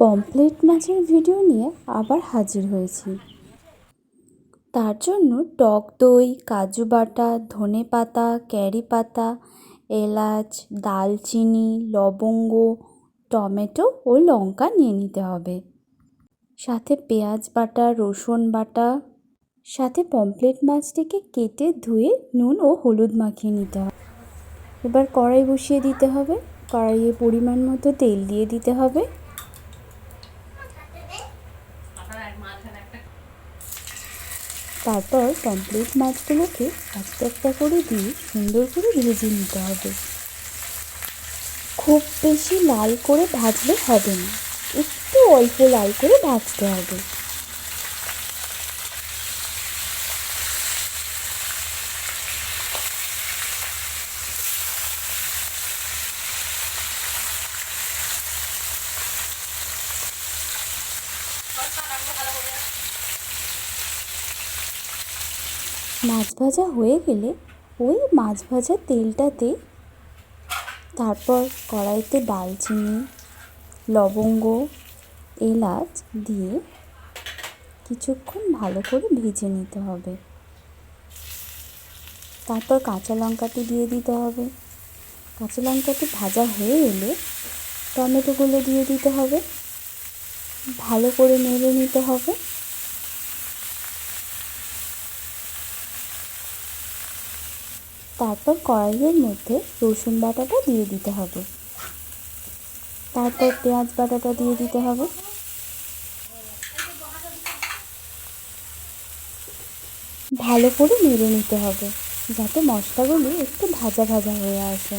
Pomfret মাছের video নিয়ে আবার হাজির হয়েছি। তার জন্য টক দই, কাজু বাটা, ধনে পাতা, ক্যারি পাতা, এলাচ, দালচিনি, লবঙ্গ, টমেটো ও লঙ্কা নিয়ে নিতে হবে। সাথে পেঁয়াজ বাটা, রসুন বাটা, সাথে পমফ্লেট মাছটিকে কেটে ধুয়ে নুন ও হলুদ মাখিয়ে নিতে হবে। এবার কড়াই বসিয়ে দিতে হবে। কড়াইয়ে পরিমাণ মতো তেল দিয়ে দিতে হবে। তারপর কমপ্লিট মাছগুলোকে একটা একটা করে দিয়ে সুন্দর করে ভেজে নিতে হবে। খুব বেশি লাল করে ভাজলে হবে না, একটু অল্প লাল করে ভাজতে হবে। মাছ ভাজা হয়ে গেলে ওই মাছ ভাজা তেলটাতে তারপর কড়াইতে দালচিনি লবঙ্গ, এলাচ দিয়ে কিছুক্ষণ ভালো করে ভেজে নিতে হবে। তারপর কাঁচা লঙ্কাটি দিয়ে দিতে হবে। কাঁচা লঙ্কাটি ভাজা হয়ে এলে টমেটোগুলো দিয়ে দিতে হবে। ভালো করে নেড়ে নিতে হবে। তারপর কড়াইয়ের মধ্যে রসুন বাটাটা দিয়ে দিতে হবে। তারপর পেঁয়াজ বাটাটা দিয়ে দিতে হবে। ভালো করে নেড়ে নিতে হবে, যাতে মশলাগুলি একটু ভাজা ভাজা হয়ে আসে।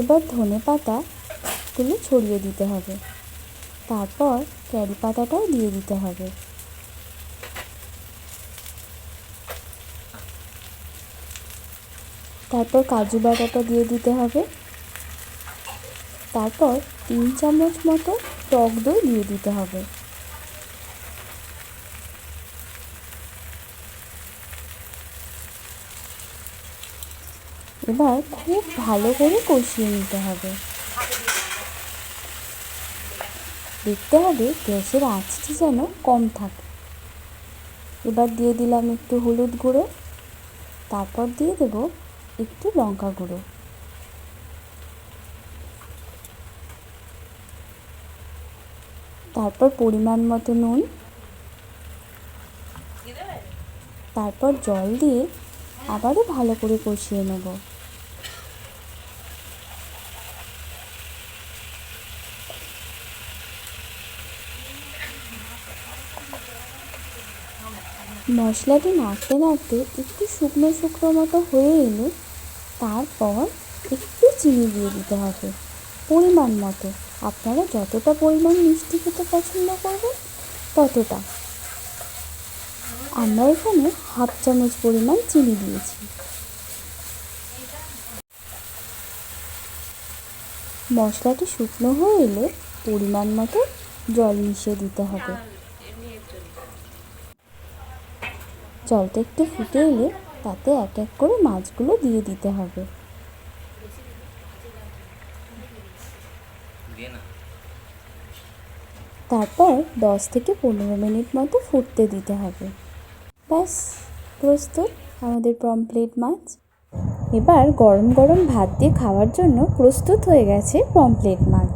এবার ধনে পাতাগুলো ছড়িয়ে দিতে হবে। তারপর ক্যারি পাতাটাও দিয়ে দিতে হবে। তারপর কাজু বাটাটা দিয়ে দিতে হবে। তারপর তিন চামচ মতো টক দই দিয়ে দিতে হবে। এবার খুব ভালো করে কষিয়ে নিতে হবে। দেখতে হবে গ্যাসের আঁচটি যেন কম থাকে। এবার দিয়ে দিলাম একটু হলুদ গুঁড়ো, তারপর দিয়ে দেবো একটু লঙ্কা গুঁড়ো। তারপর পরিমাণ মতো নুন, তারপর জল দিয়ে আবারও ভালো করে কষিয়ে নেব। মশলাটি নাড়তে নাড়তে একটু শুকনো শুকনো মতো হয়ে এলে তারপর একটু চিনি দিয়ে দিতে হবে, পরিমাণ মতো। আপনারা যতটা পরিমাণ মিষ্টি খেতে পছন্দ করবেন, ততটা। আমরা এখানে হাফ চামচ পরিমাণ চিনি দিয়েছি। মশলাটি শুকনো হয়ে এলে পরিমাণ মতো জল মিশিয়ে দিতে হবে। জলটা একটু ফুটে এলে তাতে এক এক করে মাছগুলো দিয়ে দিতে হবে। তারপর দশ থেকে পনেরো মিনিট মতো ফুটতে দিতে হবে। ব্যাস, প্রস্তুত, আমাদের পমপ্লেট মাছ। এবার গরম গরম ভাত দিয়ে খাওয়ার জন্য প্রস্তুত হয়ে গেছে পমপ্লেট মাছ।